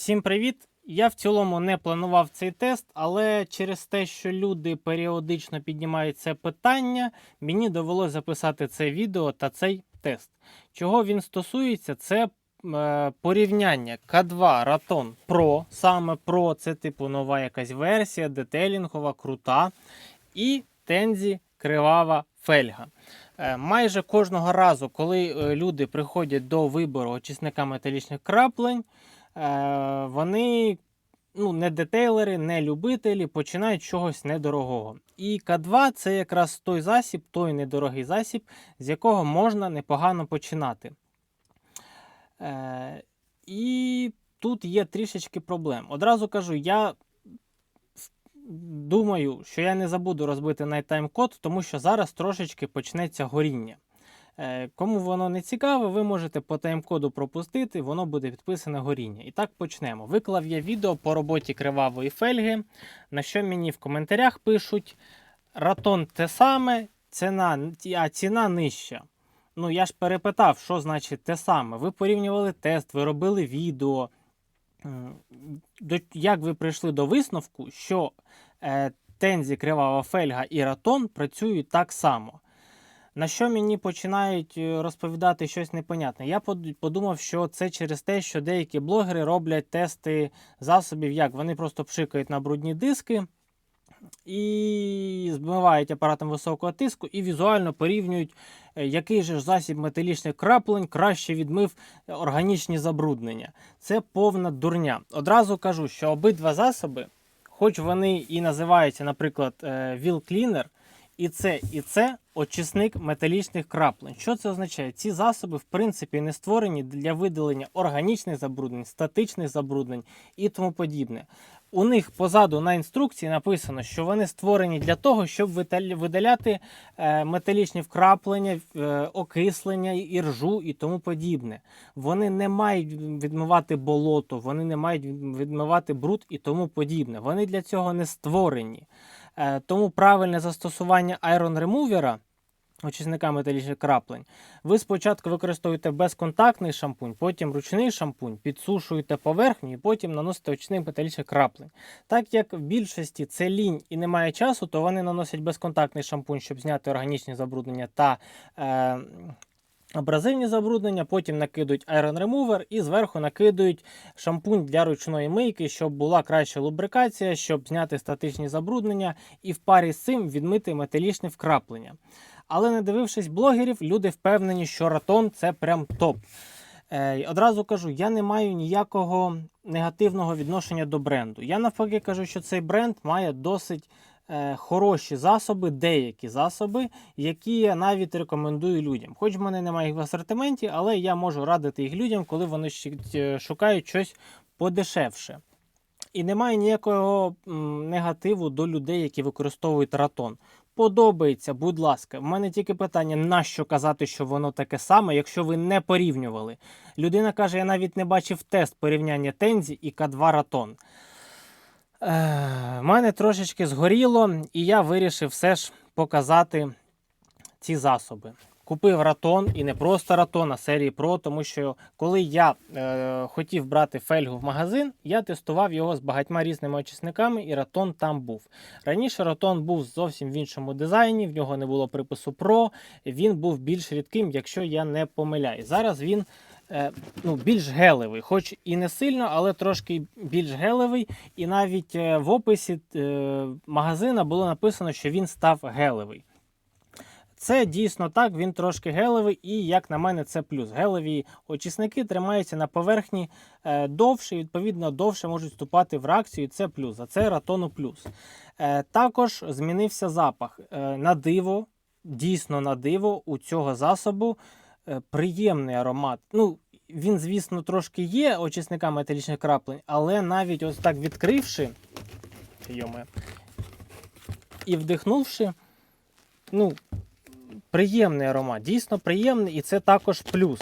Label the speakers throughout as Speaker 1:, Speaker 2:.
Speaker 1: Всім привіт! Я в цілому не планував цей тест, але через те, що люди періодично піднімають це питання, мені довелося записати це відео та цей тест. Чого він стосується, це е, порівняння К2 Raton Pro, саме Pro, це типу нова якась версія, детелінгова, крута, і Tenzi кривава фельга. Е, Майже кожного разу, коли е, люди приходять до вибору очисника металічних краплень, вони ну, не детейлери, не любителі, починають чогось недорогого. І К2 це якраз той засіб, той недорогий засіб, з якого можна непогано починати. Е, і тут є трішечки проблем. Одразу кажу, я думаю, що я не забуду розбити найттайм-код, тому що зараз трошечки почнеться горіння. Е, Кому воно не цікаве, ви можете по тайм-коду пропустити, воно буде підписане горіння. І так почнемо. Виклав я відео по роботі кривавої фельги, на що мені в коментарях пишуть: Ратон те саме, ціна, а ціна нижча. Ну, я ж перепитав, що значить те саме. Ви порівнювали тест, ви робили відео. Як ви прийшли до висновку, що е, Тензі, Кривава Фельга і Ратон працюють так само? На що мені починають е, розповідати щось непонятне? Я подумав, що це через те, що деякі блогери роблять тести засобів, як вони просто пшикають на брудні диски і змивають апаратом високого тиску і візуально порівнюють, е, який же ж засіб металічних краплень краще відмив е, органічні забруднення. Це повна дурня. Одразу кажу, що обидва засоби, хоч вони і називаються, наприклад, Wheel Cleaner, і це, і це очисник металічних краплень. Що це означає? Ці засоби, в принципі, не створені для видалення органічних забруднень, статичних забруднень і тому подібне. У них позаду на інструкції написано, що вони створені для того, щоб видаляти е, металічні вкраплення, е, окислення, іржу і тому подібне. Вони не мають відмивати болото, вони не мають відмивати бруд і тому подібне. Вони для цього не створені. Е, Тому правильне застосування Iron Remover, очисника металічних краплень, ви спочатку використовуєте безконтактний шампунь, потім ручний шампунь, підсушуєте поверхню і потім наносите очисник металічних краплень. Так як в більшості це лінь і немає часу, то вони наносять безконтактний шампунь, щоб зняти органічні забруднення та е, абразивні забруднення, потім накидують Iron Remover і зверху накидують шампунь для ручної мийки, щоб була краща лубрикація, щоб зняти статичні забруднення і в парі з цим відмити металічне вкраплення. Але не дивившись блогерів, люди впевнені, що ратон це прям топ. Е, одразу кажу, я не маю ніякого негативного відношення до бренду. Я навпаки кажу, що цей бренд має досить хороші засоби, деякі засоби, які я навіть рекомендую людям. Хоч в мене немає їх в асортименті, але я можу радити їх людям, коли вони е, шукають щось подешевше. І немає ніякого негативу до людей, які використовують ратон. Подобається, будь ласка. У мене тільки питання, нащо казати, що воно таке саме, якщо ви не порівнювали. Людина каже, я навіть не бачив тест порівняння Тензі і К2 Ратон. Е, мене трошечки згоріло, і я вирішив все ж показати ці засоби. Купив ратон і не просто ратон, а серії Pro, тому що коли я е, хотів брати фельгу в магазин, я тестував його з багатьма різними очисниками, і ратон там був. Раніше ратон був зовсім в іншому дизайні, в нього не було припису Pro, він був більш рідким, якщо я не помиляюсь. Зараз він ну, більш гелевий, хоч і не сильно, але трошки більш гелевий. І навіть е, в описі е, магазина було написано, що він став гелевий. Це дійсно так, він трошки гелевий, і, як на мене, це плюс. Гелеві очисники тримаються на поверхні е, довше, і, відповідно, довше можуть вступати в реакцію, і це плюс. А це ратону плюс. Е, також змінився запах. Е, на диво, дійсно на диво, у цього засобу е, приємний аромат. Ну, він, звісно, трошки є очисниками металічних краплень, але навіть ось так відкривши йоме, і вдихнувши, ну, приємний аромат, дійсно приємний, і це також плюс.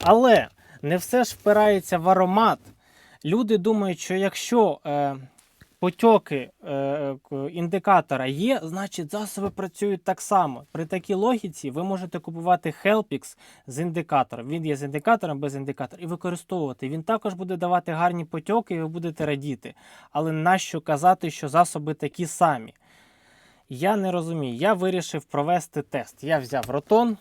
Speaker 1: Але не все ж впирається в аромат. Люди думають, що якщо е, потьоки е, індикатора є, значить засоби працюють так само. При такій логіці ви можете купувати Helpix з індикатором. Він є з індикатором без індикатора і використовувати. Він також буде давати гарні потьоки, і ви будете радіти. Але нащо казати, що засоби такі самі? Я не розумію. Я вирішив провести тест. Я взяв ротон,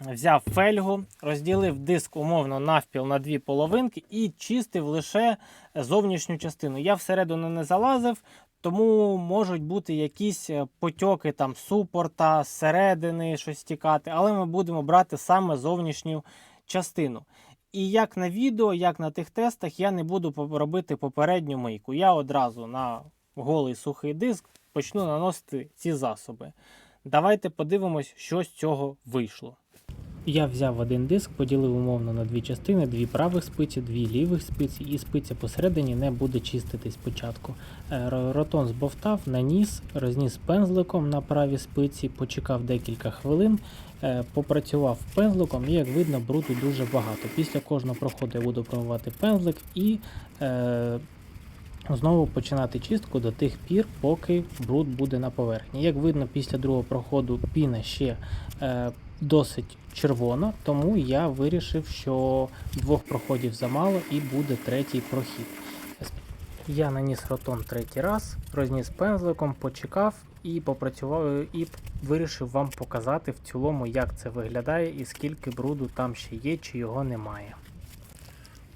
Speaker 1: взяв фельгу, розділив диск умовно навпіл на дві половинки і чистив лише зовнішню частину. Я всередину не залазив, тому можуть бути якісь е, потьоки там супорта, зсередини щось тікати, але ми будемо брати саме зовнішню частину. І як на відео, як на тих тестах, я не буду робити попередню мийку. Я одразу на голий сухий диск почну наносити ці засоби. Давайте подивимось, що з цього вийшло. Я взяв один диск, поділив умовно на дві частини, дві правих спиці, дві лівих спиці, і спиця посередині не буде чиститись спочатку. Е, Ротон збовтав, наніс, розніс пензликом на правій спиці, почекав декілька хвилин, е, попрацював пензликом, і як видно, бруду дуже багато. Після кожного проходу я буду промивати пензлик і е, знову починати чистку до тих пір, поки бруд буде на поверхні. Як видно, після другого проходу піна ще е, досить червона, тому я вирішив, що двох проходів замало і буде третій прохід. Я наніс ротон третій раз, розніс пензликом, почекав і попрацював і вирішив вам показати в цілому, як це виглядає і скільки бруду там ще є, чи його немає.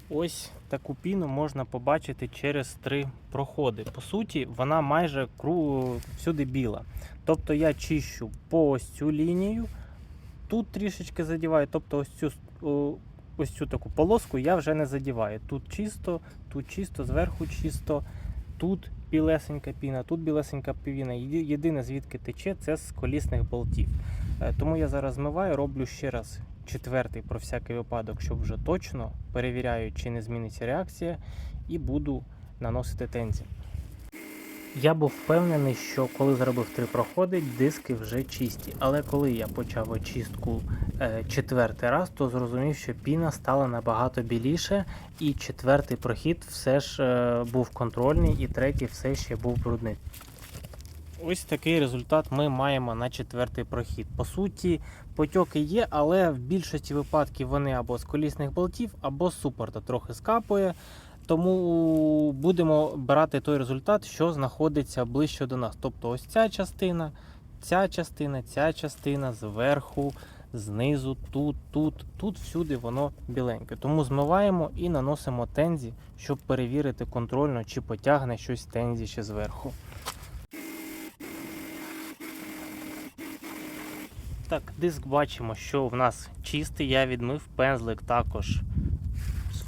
Speaker 1: Ось таку піну можна побачити через три проходи. По суті, вона майже всюди біла. Тобто я чищу по ось цю лінію, тут трішечки задіваю, тобто ось цю, ось цю таку полоску я вже не задіваю. Тут чисто, тут чисто, зверху чисто, тут білесенька піна, тут білесенька піна. Єдине звідки тече, це з колісних болтів. Е, Тому я зараз змиваю, роблю ще раз четвертий про всякий випадок, щоб вже точно перевіряю, чи не зміниться реакція, і буду наносити тензі. Я був впевнений, що коли зробив три проходи, диски вже чисті. Але коли я почав очистку е, четвертий раз, то зрозумів, що піна стала набагато біліше, і четвертий прохід все ж е, був контрольний, і третій все ще був брудний. Ось такий результат ми маємо на четвертий прохід. По суті, потьоки є, але в більшості випадків вони або з колісних болтів, або з супорта трохи скапує. Тому будемо брати той результат, що знаходиться ближче до нас. Тобто ось ця частина, ця частина, ця частина зверху, знизу, тут, тут, тут всюди воно біленьке. Тому змиваємо і наносимо тензі, щоб перевірити контрольно, чи потягне щось тензі ще зверху. Так, диск бачимо, що в нас чистий. Я відмив пензлик також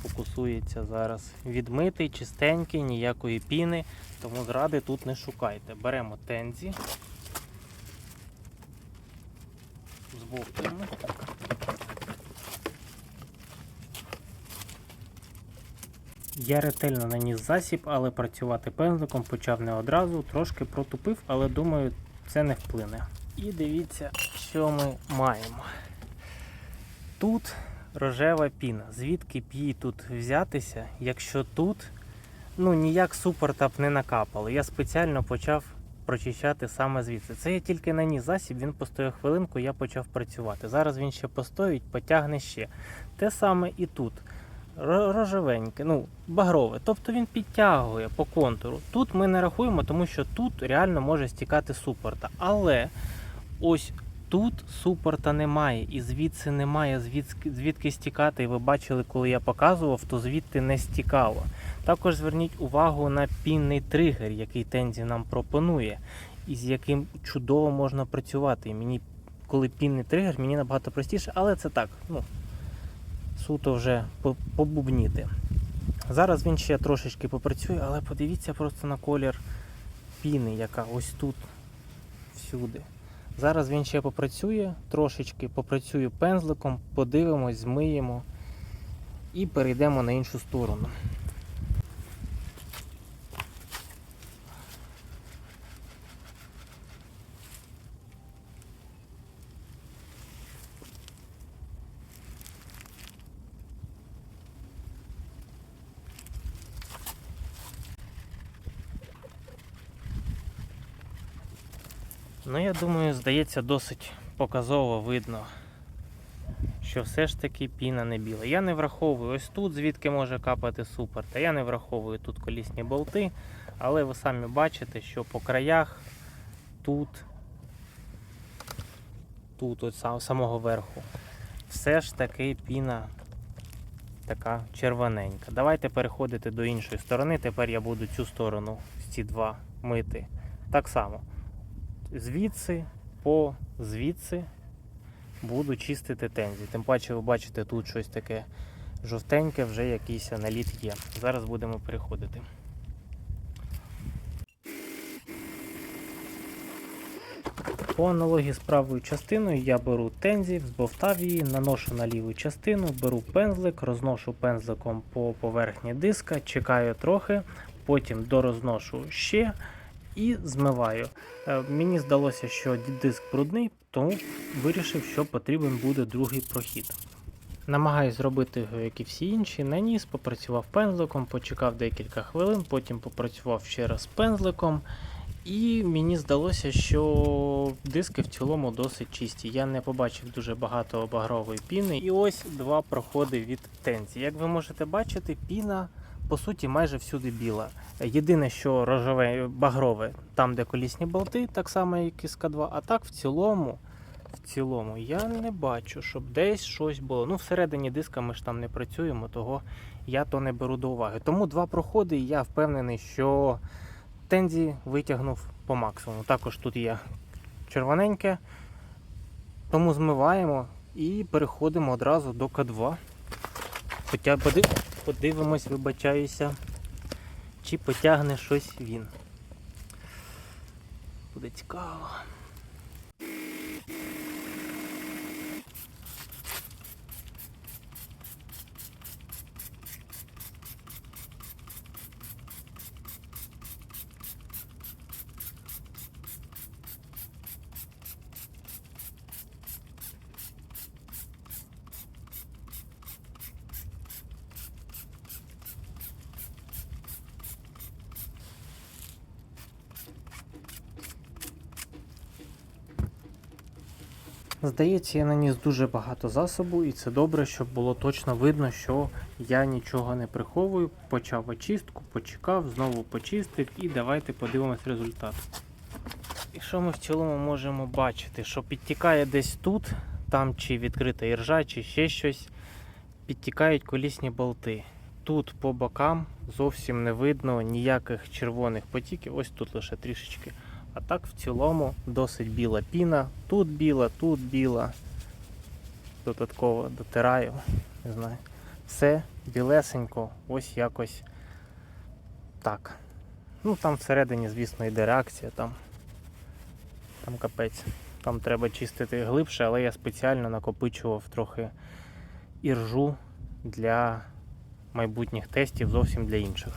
Speaker 1: сфокусується зараз. Відмитий, чистенький, ніякої піни, тому зради тут не шукайте. Беремо тензі. Збовтуємо. Я ретельно наніс засіб, але працювати пензликом почав не одразу, трошки протупив, але думаю, це не вплине. І дивіться, що ми маємо. Тут рожева піна. Звідки б їй тут взятися, якщо тут ну, ніяк супорта б не накапало. Я спеціально почав прочищати саме звідси. Це я тільки наніс засіб, він постояв хвилинку, я почав працювати. Зараз він ще постоїть, потягне ще. Те саме і тут. Рожевеньке, ну, багрове. Тобто він підтягує по контуру. Тут ми не рахуємо, тому що тут реально може стікати супорта. Але ось тут супорта немає, і звідси немає звідки, звідки стікати. Ви бачили, коли я показував, то звідти не стікало. Також зверніть увагу на пінний тригер, який Тензі нам пропонує, і з яким чудово можна працювати. Мені, коли пінний тригер, мені набагато простіше, але це так, ну, суто вже побубніти. Зараз він ще трошечки попрацює, але подивіться просто на колір піни, яка ось тут всюди. Зараз він ще попрацює, трошечки попрацюю пензликом, подивимось, змиємо і перейдемо на іншу сторону. Я думаю, здається, досить показово видно, що все ж таки піна не біла. Я не враховую ось тут, звідки може капати супер, та я не враховую тут колісні болти, але ви самі бачите, що по краях тут, тут, от самого верху, все ж таки піна така червоненька. Давайте переходити до іншої сторони. Тепер я буду цю сторону, ці два мити. Так само. Звідси по звідси буду чистити тензі. Тим паче ви бачите тут щось таке жовтеньке, вже якийсь наліт є. Зараз будемо переходити. По аналогії з правою частиною я беру тензі, збовтав її, наношу на ліву частину, беру пензлик, розношу пензликом по поверхні диска, чекаю трохи, потім дорозношу ще і змиваю. Е, Мені здалося, що диск брудний, тому вирішив, що потрібен буде другий прохід. Намагаюсь зробити його, як і всі інші, наніс, попрацював пензликом, почекав декілька хвилин, потім попрацював ще раз пензликом. І мені здалося, що диски в цілому досить чисті. Я не побачив дуже багато багрової піни. І ось два проходи від тензі. Як ви можете бачити, піна по суті майже всюди біла. Єдине, що рожеве багрове, там, де колісні болти, так само, як і з К2, а так в цілому. В цілому я не бачу, щоб десь щось було. Ну, всередині диска ми ж там не працюємо, того я то не беру до уваги. Тому два проходи, і я впевнений, що тензі витягнув по максимуму. Також тут є червоненьке, тому змиваємо і переходимо одразу до К2. Хоча поди- подивимось, вибачаюся, чи потягне щось він. Буде цікаво. Здається, я наніс дуже багато засобу, і це добре, щоб було точно видно, що я нічого не приховую. Почав очистку, почекав, знову почистив і давайте подивимось результат. І що ми в цілому можемо бачити? Що підтікає десь тут, там чи відкрита іржа, чи ще щось, підтікають колісні болти. Тут по бокам зовсім не видно ніяких червоних потіків, ось тут лише трішечки. А так в цілому досить біла піна. Тут біла, тут біла. Додатково дотираю. Не знаю. Все білесенько, ось якось так. Ну там всередині, звісно, йде реакція, там, там капець. Там треба чистити глибше, але я спеціально накопичував трохи іржу для майбутніх тестів, зовсім для інших.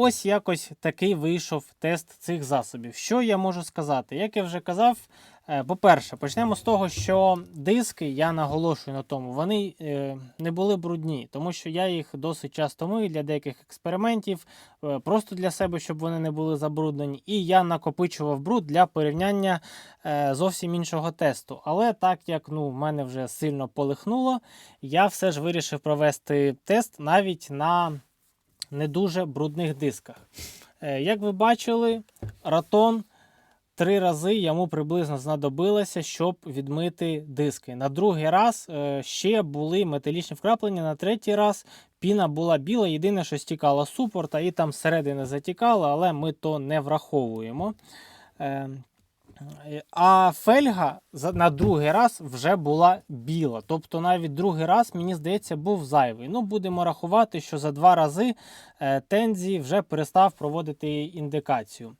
Speaker 1: Ось якось такий вийшов тест цих засобів. Що я можу сказати? Як я вже казав, е, по-перше, почнемо з того, що диски, я наголошую на тому, вони е, не були брудні, тому що я їх досить часто мию для деяких експериментів, е, просто для себе, щоб вони не були забруднені. І я накопичував бруд для порівняння зовсім іншого тесту. Але так як ну, в мене вже сильно полихнуло, я все ж вирішив провести тест навіть на не дуже брудних дисках. Е, Як ви бачили, ратон три рази йому приблизно знадобилося, щоб відмити диски. На другий раз е, ще були металічні вкраплення, на третій раз піна була біла. Єдине, що стікала з супорта і там зсередини затікало, але ми то не враховуємо. А фельга на другий раз вже була біла. Тобто навіть другий раз, мені здається, був зайвий. Ну, будемо рахувати, що за два рази е, Тензі вже перестав проводити індикацію.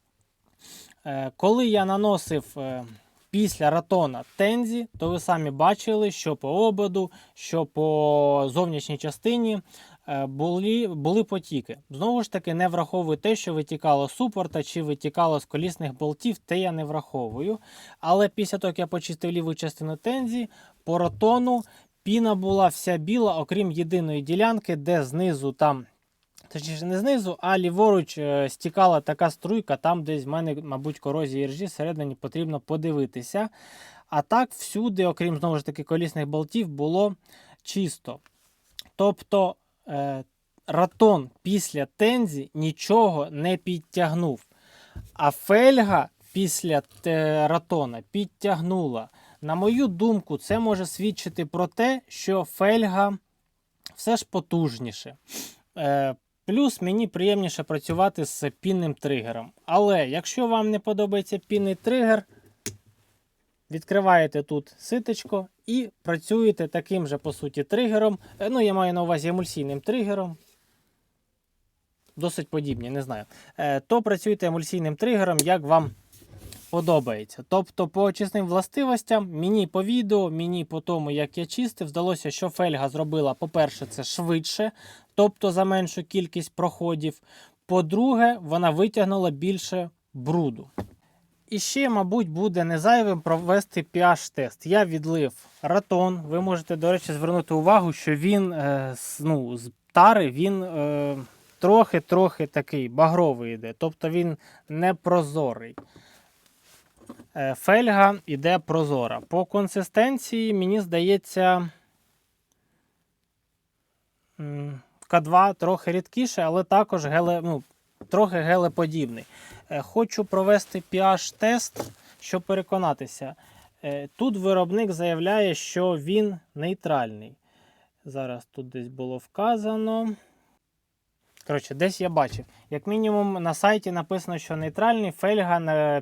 Speaker 1: Е, Коли я наносив е, після ратона Тензі, то ви самі бачили, що по ободу, що по зовнішній частині були, були потіки. Знову ж таки, не враховую те, що витікало з супорта чи витікало з колісних болтів, те я не враховую. Але після того, як я почистив ліву частину Тензі, по ротону піна була вся біла, окрім єдиної ділянки, де знизу там точніше не знизу, а ліворуч е, стікала така струйка, там десь в мене, мабуть, корозія іржі всередині потрібно подивитися. А так всюди, окрім знову ж таки колісних болтів, було чисто. Тобто е, ратон після тензі нічого не підтягнув. А фельга після ратона підтягнула. На мою думку, це може свідчити про те, що фельга все ж потужніше. Е, плюс мені приємніше працювати з пінним тригером. Але якщо вам не подобається пінний тригер, відкриваєте тут ситочко і працюєте таким же, по суті, тригером. Е, Ну, я маю на увазі емульсійним тригером. Досить подібні, не знаю. Е, то працюйте емульсійним тригером, як вам подобається. Тобто, по очисним властивостям, мені по відео, мені по тому, як я чистив, здалося, що фельга зробила, по-перше, це швидше, тобто за меншу кількість проходів. По-друге, вона витягнула більше бруду. І ще, мабуть, буде не зайвим провести pH-тест. Я відлив ратон. Ви можете, до речі, звернути увагу, що він е, ну, з тари він е, трохи-трохи такий багровий йде, тобто він не прозорий. Е, Фельга йде прозора. По консистенції, мені здається, К2 трохи рідкіше, але також геле, ну, трохи гелеподібний. Е, Хочу провести pH-тест, щоб переконатися. Е, Тут виробник заявляє, що він нейтральний. Зараз тут десь було вказано. Коротше, десь я бачив. Як мінімум на сайті написано, що нейтральний фельга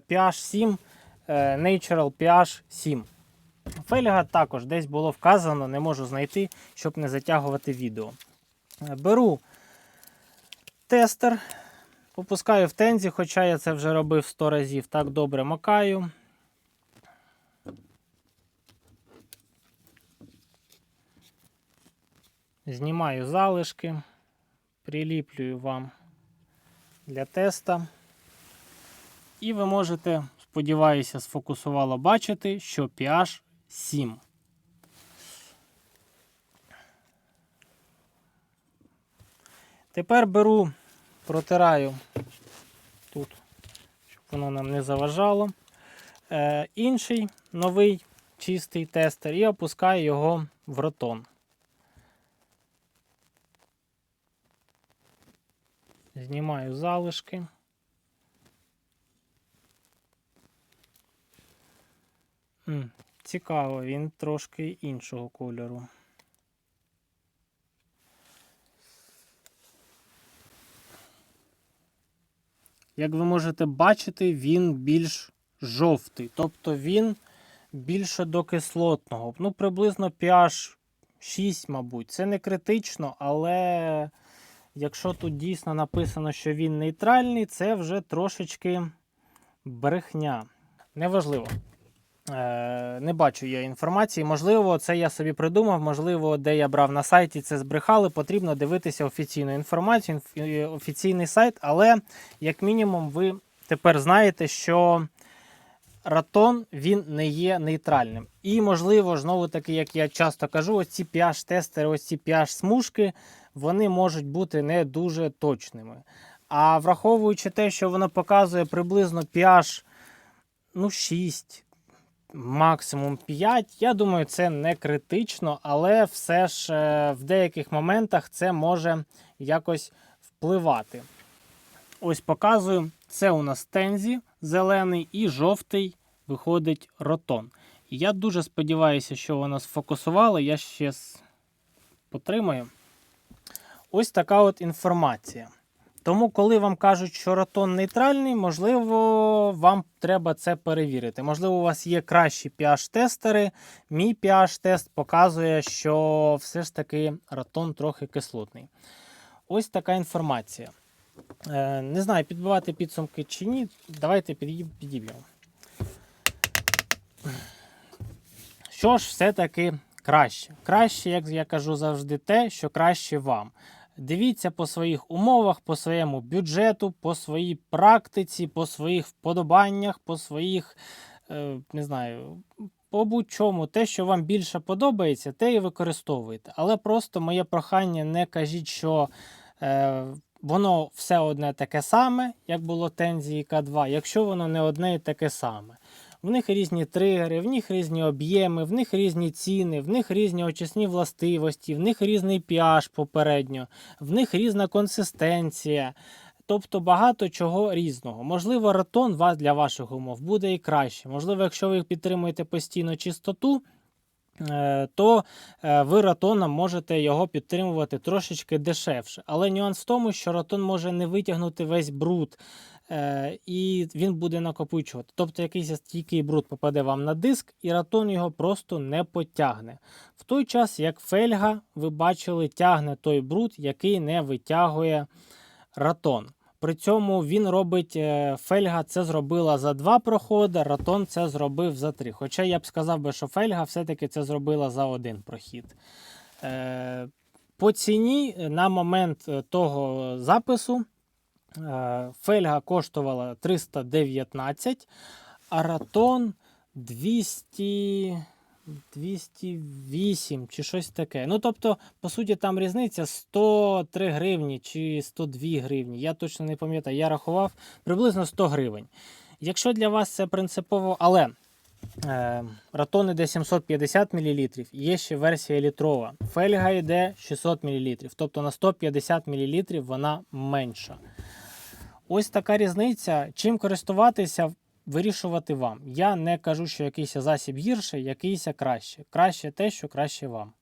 Speaker 1: pH 7, е, Natural pH 7. Фельга також десь було вказано, не можу знайти, щоб не затягувати відео. Беру тестер, опускаю в тензі, хоча я це вже робив 100 разів. Так добре макаю. Знімаю залишки, приліплюю вам для теста. І ви можете, сподіваюся, сфокусувало бачити, що pH 7. Тепер беру, протираю тут, щоб воно нам не заважало. Е, інший новий чистий тестер і опускаю його в ротон. Знімаю залишки. Цікаво, він трошки іншого кольору. Як ви можете бачити, він більш жовтий, тобто він більше до кислотного. Ну, приблизно pH 6, мабуть. Це не критично, але якщо тут дійсно написано, що він нейтральний, це вже трошечки брехня. Неважливо. Е, не бачу я інформації. Можливо, це я собі придумав, можливо, де я брав на сайті, це збрехали. Потрібно дивитися офіційну інформацію, е, офіційний сайт. Але, як мінімум, ви тепер знаєте, що ратон він не є нейтральним. І, можливо, знову таки, як я часто кажу, ось ці pH-тестери, ось ці pH-смужки, вони можуть бути не дуже точними. А враховуючи те, що воно показує приблизно pH ну, 6, максимум 5. Я думаю, це не критично, але все ж е, в деяких моментах це може якось впливати. Ось показую. Це у нас тензі зелений і жовтий виходить ротон. Я дуже сподіваюся, що воно сфокусувало. Я ще потримаю. Ось така от інформація. Тому, коли вам кажуть, що ротон нейтральний, можливо, вам треба це перевірити. Можливо, у вас є кращі pH-тестери. Мій pH-тест показує, що все ж таки ротон трохи кислотний. Ось така інформація. Е, не знаю, підбивати підсумки чи ні. Давайте підіб'ємо. Що ж все-таки краще? Краще, як я кажу завжди, те, що краще вам. Дивіться по своїх умовах, по своєму бюджету, по своїй практиці, по своїх вподобаннях, по своїх, е, не знаю, по будь-чому. Те, що вам більше подобається, те і використовуйте. Але просто моє прохання не кажіть, що е, воно все одне таке саме, як було Тензі К2, якщо воно не одне і таке саме. В них різні тригери, в них різні об'єми, в них різні ціни, в них різні очисні властивості, в них різний pH попередньо, в них різна консистенція. Тобто багато чого різного. Можливо, ратон для ваших умов буде і краще. Можливо, якщо ви підтримуєте постійно чистоту, е, то е, ви ратоном можете його підтримувати трошечки дешевше. Але нюанс в тому, що ратон може не витягнути весь бруд. Е, І він буде накопичувати. Тобто якийсь стійкий бруд попаде вам на диск, і ратон його просто не потягне. В той час, як фельга, ви бачили, тягне той бруд, який не витягує ратон. При цьому він робить е, фельга це зробила за два проходи, ратон це зробив за три. Хоча я б сказав би, що фельга все-таки це зробила за один прохід. Е, По ціні на момент того запису фельга коштувала 319, а ратон 200. 208 чи щось таке. Ну, тобто, по суті, там різниця 103 гривні чи 102 гривні. Я точно не пам'ятаю, я рахував приблизно 100 гривень. Якщо для вас це принципово, але е, ратон іде 750 мл, є ще версія літрова. Фельга йде 600 мл, тобто на 150 мл вона менша. Ось така різниця. Чим користуватися, вирішувати вам. Я не кажу, що якийсь засіб гірший, якийсь краще. Краще те, що краще вам.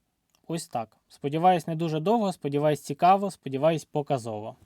Speaker 1: Ось так. Сподіваюсь, не дуже довго, сподіваюсь, цікаво, сподіваюсь, показово.